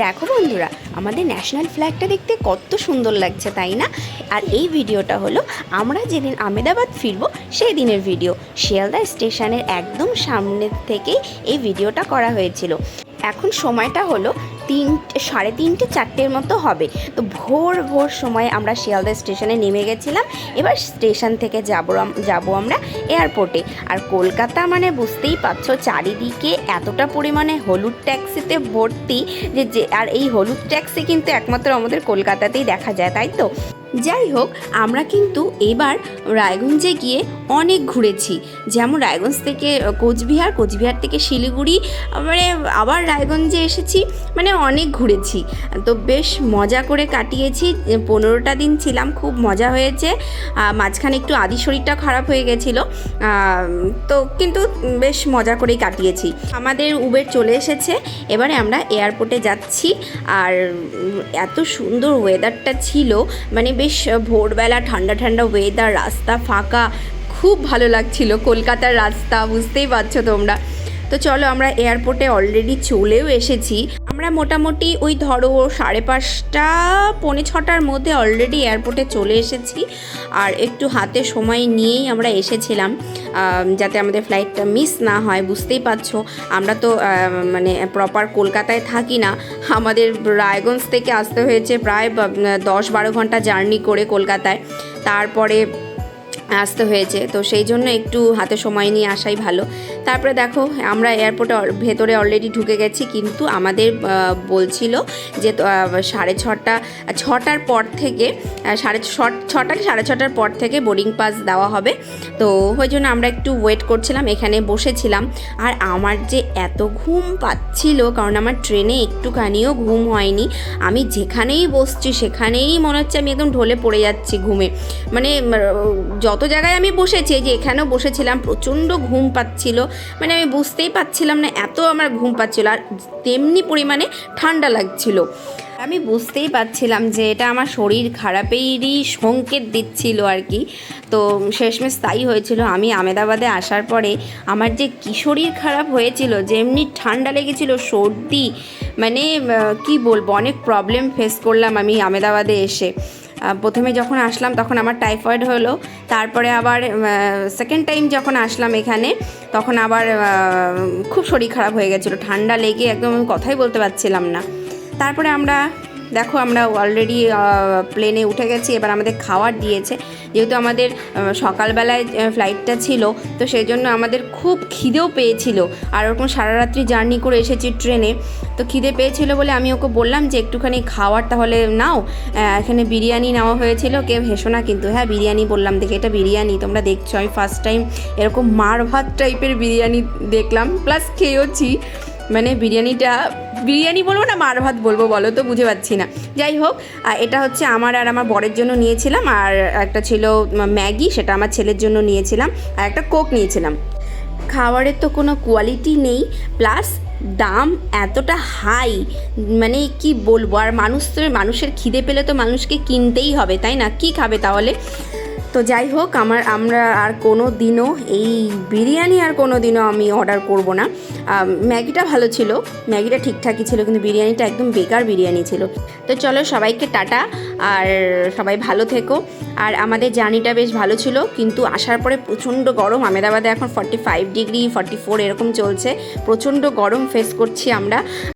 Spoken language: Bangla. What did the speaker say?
দেখো বন্ধুরা, আমাদের ন্যাশনাল ফ্ল্যাগটা দেখতে কত সুন্দর লাগছে, তাই না? আর এই ভিডিওটা হলো আমরা যেদিন আমেদাবাদ ফিরবো, সেই দিনের ভিডিও। শিয়ালদা স্টেশনের একদম সামনের থেকেই এই ভিডিওটা করা হয়েছিল। এখন সময়টা হলো তিন, সাড়ে তিনটে, চারটের মতো হবে। তো ভোর ভোর সময় আমরা শিয়ালদা স্টেশনে নেমে গেছিলাম। এবার স্টেশন থেকে যাব যাব আমরা এয়ারপোর্টে। আর কলকাতা মানে বুঝতেই পারছ, চারিদিকে এতটা পরিমাণে হলুদ ট্যাক্সিতে ভর্তি যে, আর এই হলুদ ট্যাক্সি কিন্তু একমাত্র আমাদের কলকাতাতেই দেখা যায়, তাই তো? যাই হোক, আমরা কিন্তু এবার রায়গঞ্জে গিয়ে অনেক ঘুরেছি। যেমন রায়গঞ্জ থেকে কোচবিহার কোচবিহার থেকে শিলিগুড়ি মানে আবার রায়গঞ্জে এসেছি মানে অনেক ঘুরেছি। তো বেশ মজা করে কাটিয়েছি, পনেরোটা দিন ছিলাম, খুব মজা হয়েছে। মাঝখানে একটু আদি শরীরটা খারাপ হয়ে গেছিল। তো কিন্তু বেশ মজা করেই কাটিয়েছি। আমাদের উবের চলে এসেছে, এবারে আমরা এয়ারপোর্টে যাচ্ছি। আর এত সুন্দর ওয়েদারটা ছিল মানে বেশ ভোরবেলা ঠান্ডা ঠান্ডা ওয়েদার রাস্তা ফাঁকা। খুব ভালো লাগছিল। কলকাতার রাস্তা, বুঝতেই পারছ তোমরা। তো চলো আমরা এয়ারপোর্টে অলরেডি চলেও এসেছি। আমরা মোটামুটি ওই ধরো সাড়ে পাঁচটা, পৌনে ছটার মধ্যে অলরেডি এয়ারপোর্টে চলে এসেছি। আর একটু হাতে সময় নিয়েই আমরা এসেছিলাম। যাতে আমাদের ফ্লাইটটা মিস না হয়, বুঝতেই পারছ। আমরা তো মানে প্রপার কলকাতায় থাকি না। আমাদের রায়গঞ্জ থেকে আসতে হয়েছে প্রায় দশ বারো ঘণ্টা জার্নি করে কলকাতায়। তারপরে আসতে হয়েছে। তো সেই জন্য একটু হাতে সময় নিয়ে আসাই ভালো। তারপরে দেখো আমরা এয়ারপোর্টে ভেতরে অলরেডি ঢুকে গেছি কিন্তু আমাদের বলছিল যে সাড়ে ছটা ছটার পর থেকে সাড়ে ছ- ছটা কি সাড়ে ছটার পর থেকে বোর্ডিং পাস দেওয়া হবে। তো ওই জন্য আমরা একটু ওয়েট করছিলাম এখানে বসেছিলাম। আর আমার যে এত ঘুম পাচ্ছিল কারণ আমার ট্রেনে একটুখানিও ঘুম হয়নি। আমি যেখানেই বসছি সেখানেই মনে হচ্ছে আমি একদম ঢলে পড়ে যাচ্ছি ঘুমে। মানে উম, জায়গায় আমি বসেছি যে এখানেও বসেছিলাম, প্রচণ্ড ঘুম পাচ্ছিল। মানে আমি বুঝতেই পাচ্ছিলাম না, এত আমার ঘুম পাচ্ছিল, আর তেমনি পরিমাণে ঠান্ডা লাগছিল। আমি বুঝতেই পারছিলাম যে এটা আমার শরীর খারাপেরই সংকেত দিচ্ছিল আর কি। তো শেষমেশ তাই হয়েছিল। আমি আমেদাবাদে আসার পরে আমার যে কি শরীর খারাপ হয়েছিল, যেমনি ঠান্ডা লেগেছিল, সর্দি মানে কি বলব, অনেক প্রবলেম ফেস করলাম আমি আমেদাবাদে এসে। প্রথমে যখন আসলাম তখন আমার টাইফয়েড হলো, তারপরে আবার সেকেন্ড টাইম যখন আসলাম এখানে, তখন আবার খুব শরীর খারাপ হয়ে গেছিল, ঠান্ডা লেগে একদম কথাই বলতে পারছিলাম না। তারপরে আমরা দেখো আমরা অলরেডি প্লেনে উঠে গেছি, এবার আমাদের খাবার দিয়েছে। যেহেতু আমাদের সকালবেলায় ফ্লাইটটা ছিল, তো সেই জন্য আমাদের খুব খিদেও পেয়েছিল। আর ওরকম সারা রাত্রি জার্নি করে এসেছি ট্রেনে, তো খিদে পেয়েছিল বলে আমি ওকে বললাম যে, একটুখানি খাবার তাহলে নাও। এখানে বিরিয়ানি নেওয়া হয়েছিল, কেউ হেসো না কিন্তু হ্যাঁ বিরিয়ানি বললাম দেখে, এটা বিরিয়ানি, তোমরা দেখছ? আমি ফার্স্ট টাইম এরকম মার ভাত টাইপের বিরিয়ানি দেখলাম প্লাস খেয়েওছি। মানে বিরিয়ানিটা বিরিয়ানি বলব না মার ভাত বলব বলো তো, বুঝে পাচ্ছি না। যাই হোক এটা হচ্ছে আমার আর আমার বরের জন্য নিয়েছিলাম, আর একটা ছিল ম্যাগি, সেটা আমার ছেলের জন্য নিয়েছিলাম, আর একটা কোক নিয়েছিলাম। খাবারের তো কোনো কোয়ালিটি নেই প্লাস দাম এতটা হাই মানে কি বলব, আর মানুষ তো, মানুষের খিদে পেলে তো মানুষকে কিনতেই হবে, তাই না? কি খাবে তাহলে? তো যাই হোক, আমার, আমরা আর কোনো দিনও এই বিরিয়ানি আর কোনো দিনও আমি অর্ডার করব না। ম্যাগিটা ভালো ছিল, ম্যাগিটা ঠিকঠাকই ছিল, কিন্তু বিরিয়ানিটা একদম বেকার বিরিয়ানি ছিল। তো চলো সবাইকে টাটা, আর সবাই ভালো থেকো। আর আমাদের জার্নিটা বেশ ভালো ছিল, কিন্তু আসার পরে প্রচণ্ড গরম। আমেদাবাদে এখন forty five degree forty four এরকম চলছে। প্রচণ্ড গরম ফেস করছি আমরা।